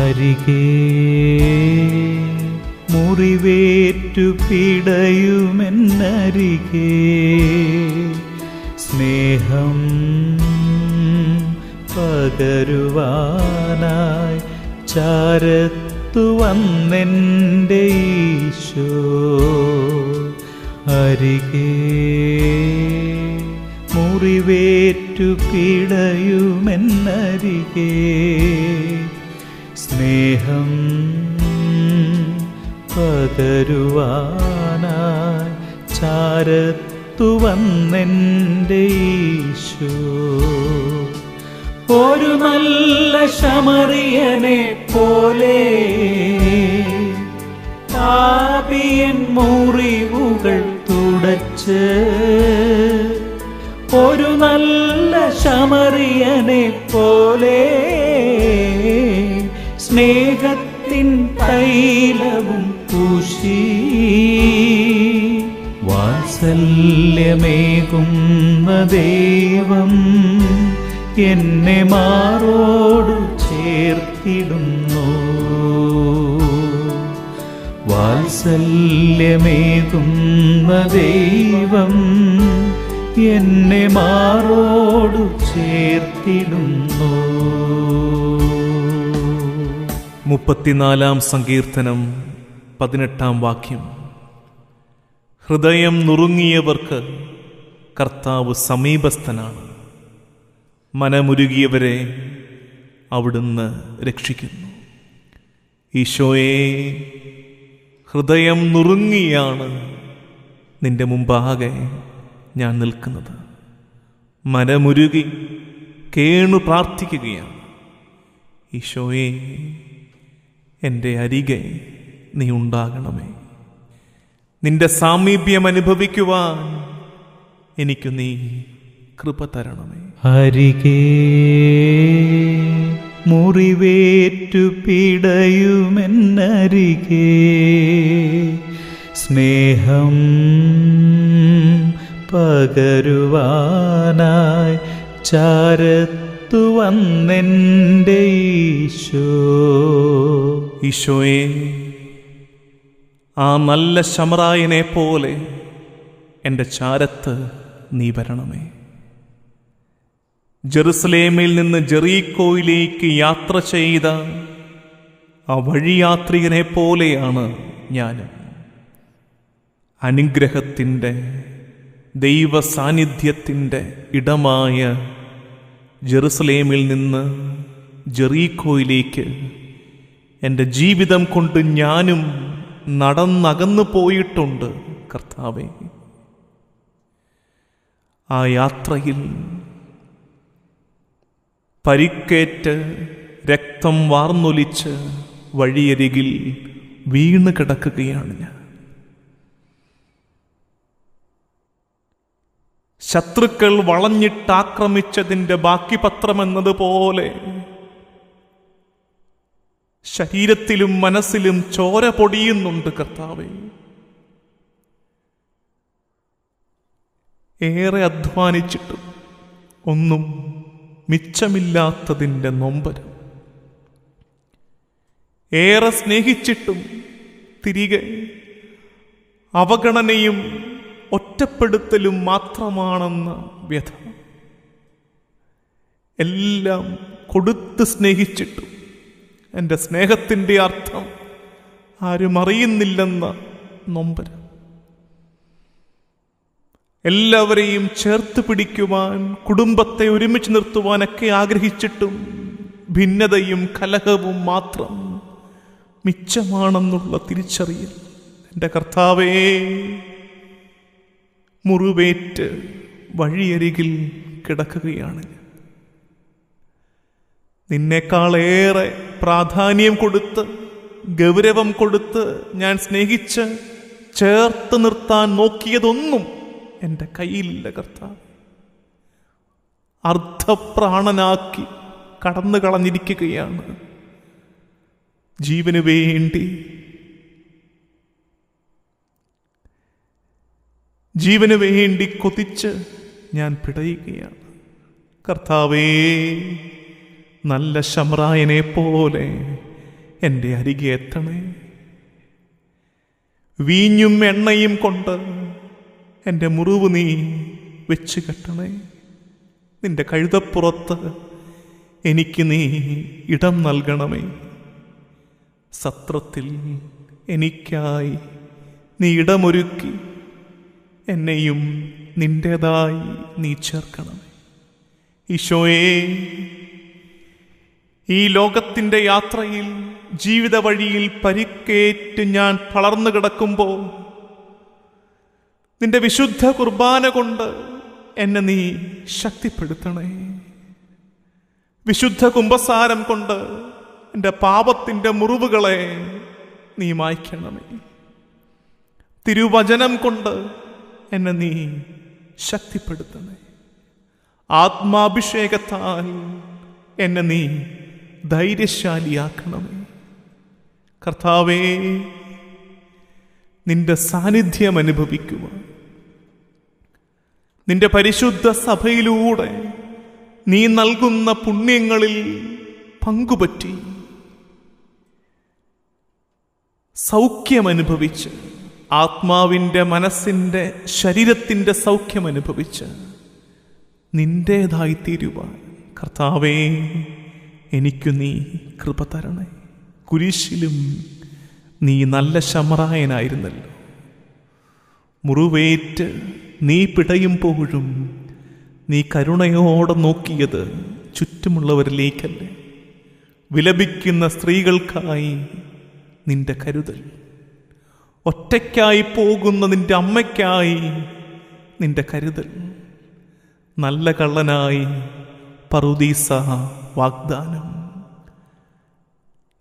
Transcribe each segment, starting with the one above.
അരികേ മുറിവേറ്റു പിടയുമെന്നരികേ സ്നേഹം പകരുവാനായി ചാരത്തു വന്നെന്റെ അരികേ മുറിവേറ്റു പിടയുമെന്നരികേ സ്നേഹം പകരുവാനായി ചാരത്തു വന്നെന്റെ ഈശോ. ഒരു നല്ല ശമറിയനെ പോലെ പാപിയൻ മുറിവുകൾ തുടച്ച് ഒരു നല്ല ശമറിയനെ പോലെ സ്നേഹത്തിൻ തൈലവും പൂശി. വാത്സല്യമേകുന്ന ദൈവം എന്നെ മാറോടു ചേർത്തിടുന്നു. വാത്സല്യമേകുന്ന ദൈവം എന്നെ മാറോടു ചേർത്തിടുന്നു. മുപ്പത്തിനാലാം സങ്കീർത്തനം പതിനെട്ടാം വാക്യം. ഹൃദയം നുറുങ്ങിയവർക്ക് കർത്താവ് സമീപസ്ഥനാണ്. മനമുരുകിയവരെ അവിടുന്ന് രക്ഷിക്കുന്നു. ഈശോയെ ഹൃദയം നുറുങ്ങിയാണ് നിന്റെ മുമ്പാകെ ഞാൻ നിൽക്കുന്നത്. മനമുരുകി കേണു പ്രാർത്ഥിക്കുകയാണ്. ഈശോയെ എന്റെ അരികെ നീ ഉണ്ടാകണമേ. നിന്റെ സാമീപ്യം അനുഭവിക്കുവാൻ എനിക്ക് നീ കൃപ തരണമേ. അരികെ മുറിവേറ്റു പിടയുമെന്നരികെ സ്നേഹം പകരുവാനായി ചാരത്തു വന്നെന്റെ ഈശോ. ഈശോയെ ആ നല്ല ശമറായനെ പോലെ എന്റെ ചാരത്ത് നീ വരണമേ. ജെറുസലേമിൽ നിന്ന് ജെറീക്കോയിലേക്ക് യാത്ര ചെയ്ത ആ വഴിയാത്രികനെ പോലെയാണ് ഞാൻ അനുഗ്രഹത്തിന്റെ ദൈവ സാന്നിധ്യത്തിന്റെ ഇടമായ ജെറുസലേമിൽ നിന്ന് ജെറീക്കോയിലേക്ക് എന്റെ ജീവിതം കൊണ്ട് ഞാനും നടന്നകന്നു പോയിട്ടുണ്ട് കർത്താവെ. ആ യാത്രയിൽ പരിക്കേറ്റ് രക്തം വാർന്നൊലിച്ച് വഴിയരികിൽ വീണ് കിടക്കുകയാണ് ഞാൻ. ശത്രുക്കൾ വളഞ്ഞിട്ടാക്രമിച്ചതിന്റെ ബാക്കി പത്രമെന്നതുപോലെ ശരീരത്തിലും മനസ്സിലും ചോര പൊടിയുന്നുണ്ട് കർത്താവെ. ഏറെ അധ്വാനിച്ചിട്ടും ഒന്നും മിച്ചമില്ലാത്തതിന്റെ നൊമ്പരം. ഏറെ സ്നേഹിച്ചിട്ടും തിരികെ അവഗണനയും ഒറ്റപ്പെടുത്തലും മാത്രമാണെന്ന വ്യഥ. എല്ലാം കൊടുത്ത് സ്നേഹിച്ചിട്ടും എന്റെ സ്നേഹത്തിന്റെ അർത്ഥം ആരും അറിയുന്നില്ലെന്ന നൊമ്പര്. എല്ലാവരെയും ചേർത്ത് പിടിക്കുവാൻ കുടുംബത്തെ ഒരുമിച്ച് നിർത്തുവാനൊക്കെ ആഗ്രഹിച്ചിട്ടും ഭിന്നതയും കലഹവും മാത്രം മിച്ചമാണെന്നുള്ള തിരിച്ചറിയൽ എന്റെ കർത്താവേ മുറിവേറ്റ് വഴിയരികിൽ കിടക്കുകയാണ് നിന്നേക്കാളേറെ പ്രാധാന്യം കൊടുത്ത് ഗൗരവം കൊടുത്ത് ഞാൻ സ്നേഹിച്ച് ചേർത്ത് നിർത്താൻ നോക്കിയതൊന്നും എന്റെ കയ്യിലില്ല കർത്താവ്. അർദ്ധപ്രാണനാക്കി കടന്നു കളഞ്ഞിരിക്കുകയാണ്. ജീവന് വേണ്ടി. ജീവന് വേണ്ടി കൊതിച്ച് ഞാൻ പിടയുകയാണ്. കർത്താവേ നല്ല ശമ്രായനെ പോലെ എന്റെ അരികെ എത്തണേ. വീഞ്ഞും എണ്ണയും കൊണ്ട് എന്റെ മുറിവ് നീ വെച്ച് കെട്ടണേ. നിന്റെ കഴുതപ്പുറത്ത് എനിക്ക് നീ ഇടം നൽകണമേ. സത്രത്തിൽ എനിക്കായി നീ ഇടമൊരുക്കി എന്നെയും നിന്റേതായി നീ ചേർക്കണമേ. ഈശോയെ ഈ ലോകത്തിന്റെ യാത്രയിൽ ജീവിത വഴിയിൽ പരിക്കേറ്റ് ഞാൻ തളർന്നു കിടക്കുമ്പോൾ നിന്റെ വിശുദ്ധ കുർബാന കൊണ്ട് എന്നെ നീ ശക്തിപ്പെടുത്തണേ. വിശുദ്ധ കുംഭസാരം കൊണ്ട് എന്റെ പാപത്തിന്റെ മുറിവുകളെ നീ മായ്ക്കണമേ. തിരുവചനം കൊണ്ട് എന്നെ നീ ശക്തിപ്പെടുത്തണേ. ആത്മാഭിഷേകത്താൽ എന്നെ നീ ധൈര്യശാലിയാക്കണമേ. കർത്താവേ നിന്റെ സാന്നിധ്യം അനുഭവിക്കുക നിന്റെ പരിശുദ്ധ സഭയിലൂടെ നീ നൽകുന്ന പുണ്യങ്ങളിൽ പങ്കുപറ്റി സൗഖ്യമനുഭവിച്ച് ആത്മാവിന്റെ മനസ്സിന്റെ ശരീരത്തിന്റെ സൗഖ്യമനുഭവിച്ച് അനുഭവിച്ച് നിന്റേതായി തീരുവാൻ കർത്താവേ എനിക്കു നീ കൃപ തരണേ കുരിശിലും നീ നല്ല ശമറായനായിരുന്നല്ലോ. മുറിവേറ്റ് നീ പിടയുമ്പോഴും നീ കരുണയോടെ നോക്കിയത് ചുറ്റുമുള്ളവരിലേക്കല്ലേ. വിലപിക്കുന്ന സ്ത്രീകൾക്കായി നിന്റെ കരുതൽ. ഒറ്റയ്ക്കായി പോകുന്ന നിന്റെ അമ്മയ്ക്കായി നിന്റെ കരുതൽ. നല്ല കള്ളനായി പറുദീസ വാഗ്ദാനം.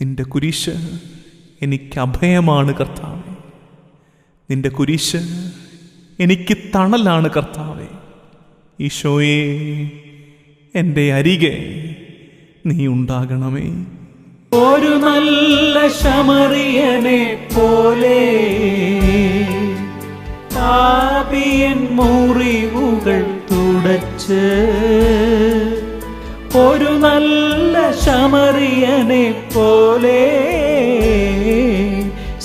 നിന്റെ കുരിശ് എനിക്ക് അഭയമാണ് കർത്താവെ. നിന്റെ കുരിശ് എനിക്ക് തണലാണ് കർത്താവെ. ഈശോയെ എന്റെ അരികെ നീ ഉണ്ടാകണമേ. ഒരു നല്ല ശമറിയനെ പോലെ പാപിയൻ മുറിവുകൾ തുടച്ച് ഒരു നല്ല ശമറിയനെ പോലെ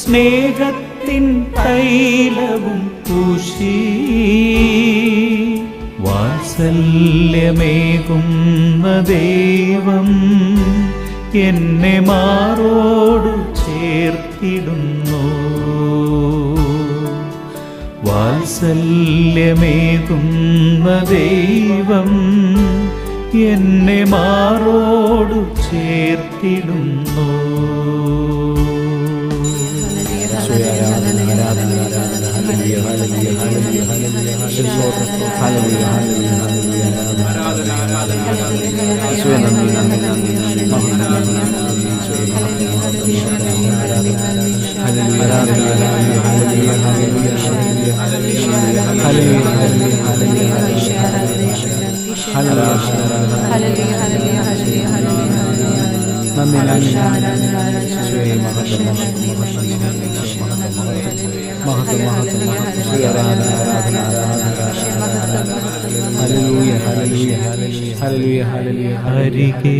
സ്നേഹത്തിൻ തൈലവും പൂശി. വാത്സല്യമേകുന്ന ദൈവം എന്നെ മാറോടു ചേർത്തിടുന്നു. വാത്സല്യമേകുന്ന ദൈവം എന്നെ മാറോടു ചേർത്തിടുന്നു അരികെ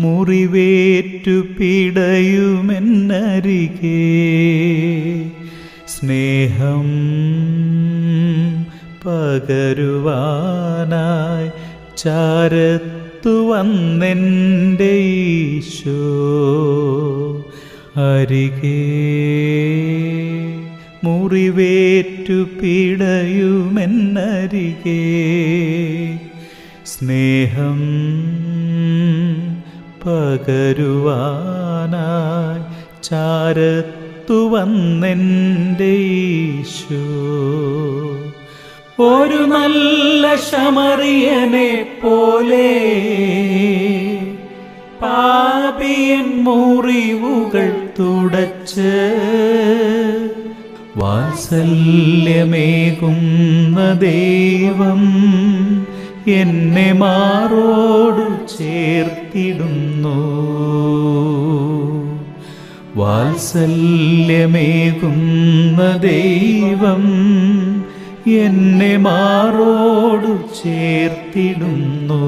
മുറിവേറ്റു പിടയുമെന്നരികേ സ്നേഹം പകരുവാനായി ചാരത്തു വന്നെന്റെ അരികെ മുറിവേറ്റു പിടയുമെന്നരികെ. സ്നേഹം പകരുവാനായി ചാരത്തു വന്നെന്റെ ഈശോ. ഒരു നല്ല ശമറിയനെ പോലെ പാപിയൻ മുറിവുകൾ തുടച്ച് വാത്സല്യമേകുന്ന ദൈവം എന്നെ മാറോടു ചേർത്തിടുന്നു. വാത്സല്യമേകുന്ന ദൈവം എന്നെ മാറോടു ചേർത്തിടുന്നു.